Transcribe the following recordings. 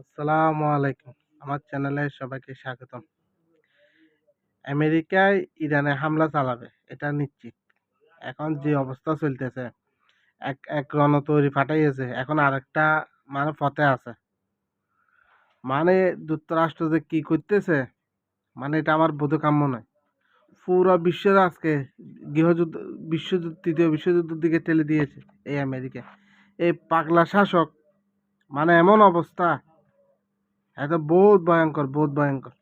আসসালামু আলাইকুম। আমার চ্যানেলে সবাইকে স্বাগতম। আমেরিকায় ইরানে হামলা চালাবে, এটা নিশ্চিত। এখন যে অবস্থা চলতেছে, এক এক রণ তৈরি ফাটাইয়েছে, এখন আরেকটা মানে পথে আছে। মানে যুক্তরাষ্ট্র যে কি করতেছে মানে এটা আমার বোধকাম্য নয়। পুরো বিশ্বের আজকে গৃহযুদ্ধ, বিশ্বযুদ্ধ, তৃতীয় বিশ্বযুদ্ধের দিকে ঠেলে দিয়েছে এই আমেরিকা। এই পাগলা শাসক মানে এমন অবস্থা এটা বহুত ভয়ঙ্কর বহুত ভয়ঙ্কর।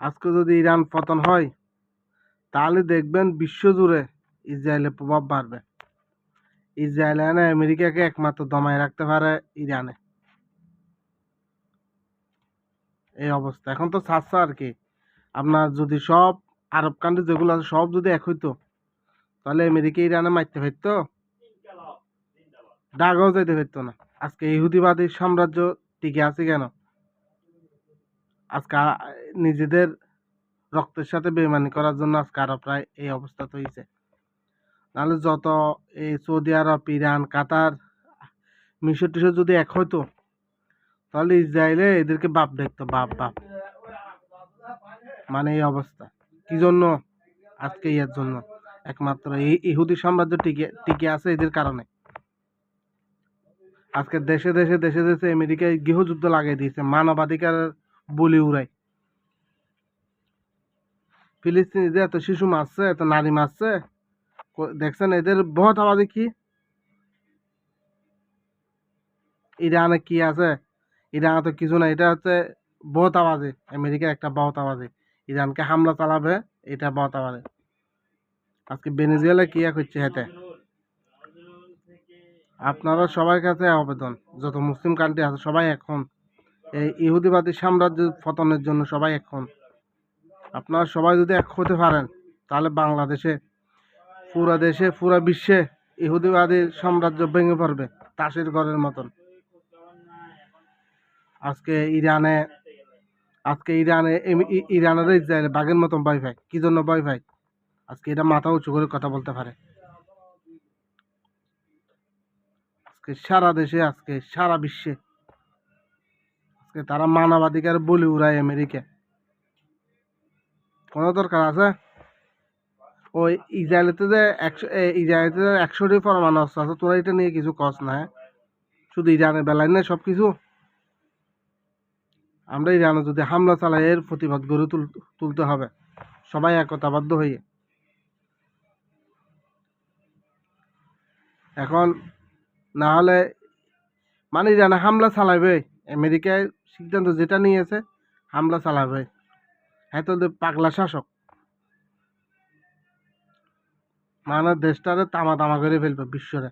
আজকে যদি ইরান পতন হয় তাহলে দেখবেন বিশ্বজুড়ে ইসরায়েলের প্রভাব বাড়বে। ইসরায়েল এনে আমেরিকাকে একমাত্র দমায় রাখতে পারে ইরানে। এই অবস্থা। এখন তো ছাড়ছে আর কি। আপনার যদি সব আরব কান্ট্রি যেগুলো আছে সব যদি এক হইতো তাহলে আমেরিকা ইরানে মারতে পারতো? ডাগাও যেতে পারতো না। আজকে ইহুদিবাদী সাম্রাজ্য টিকে আছে কেন? আজকে নিজেদের রক্তের সাথে বেমানি করার জন্য আজকে আরব প্রায় এই অবস্থা হয়েছে নাহলে যত এই সৌদি আরব, ইরান, কাতার মিশর টিশর যদি এক হইতো, তাহলে ইসরায়েলে এদেরকে বাপ দেখতো, বাপ বাপ। মানে এই অবস্থা। কি জন্য? আজকে ইয়ের জন্য। একমাত্র এই ইহুদি সাম্রাজ্য টিকে টিকে আছে এদের কারণে। আজকে দেশে দেশে দেশে দেশে আমেরিকায় গৃহযুদ্ধ লাগিয়ে দিয়েছে, মানবাধিকার বলি উড়াই ফিলিস্তিনিদের এত শিশু মারছে, এত নারী মারছে দেখছেন এদের বহুত আবাদি কি? ইরানে কি আছে? ইরানে তো কিছু না এটা হচ্ছে বহুত আওয়াজে আমেরিকার একটা বহুত আওয়াজে ইরানকে হামলা চালাবে, এটা বহুত আওয়াজে আজকে ভেনেজুয়েলা কি এক হচ্ছে হেতে আপনারা সবার কাছে আবেদন। যত মুসলিম কান্ট্রি আছে, সবাই এখন। এই ইহুদিবাদী সাম্রাজ্য পতনের জন্য সবাই এখন। আপনারা সবাই যদি এক হতে পারেন, তাহলে বাংলাদেশে, পুরা দেশে, পুরা বিশ্বে ইহুদিবাদী সাম্রাজ্য ভেঙে পড়বে, তাসের ঘরের মতন। আজকে ইরানে আজকে ইরানে ইরানের ইসরায়েলে বাঘের মতন ভয় পায়। কি জন্য পায়? আজকে এটা মাথা উঁচু করে কথা বলতে পারে। আজকে সারা দেশে, আজকে সারা বিশ্বে। আজকে তারা মানবাধিকার বলি উড়ায় আমেরিকা। কোনো দরকার আছে? ওই ইসরায়েলেতে যে একশো ইসরায়েলেতে যে একশোটি পরমাণু অস্ত্র আছে তোরা এটা নিয়ে কিছু কস না হ্যাঁ? শুধু ইরানের বেলায় না সব কিছু আমরা ইরানে যদি হামলা চালাই এর প্রতিবাদ গড়ে তুল, তুলতে হবে। সবাই একতাবদ্ধ হয়ে। এখন না হলে মানে ইরানে হামলা চালাবে আমেরিকায় সিদ্ধান্ত যেটা নিয়ে আছে হামলা চালাবে হ্যাঁ তো পাগলা শাসক। মানে দেশটারে তামা তামা করে ফেলবে বিশ্বরে।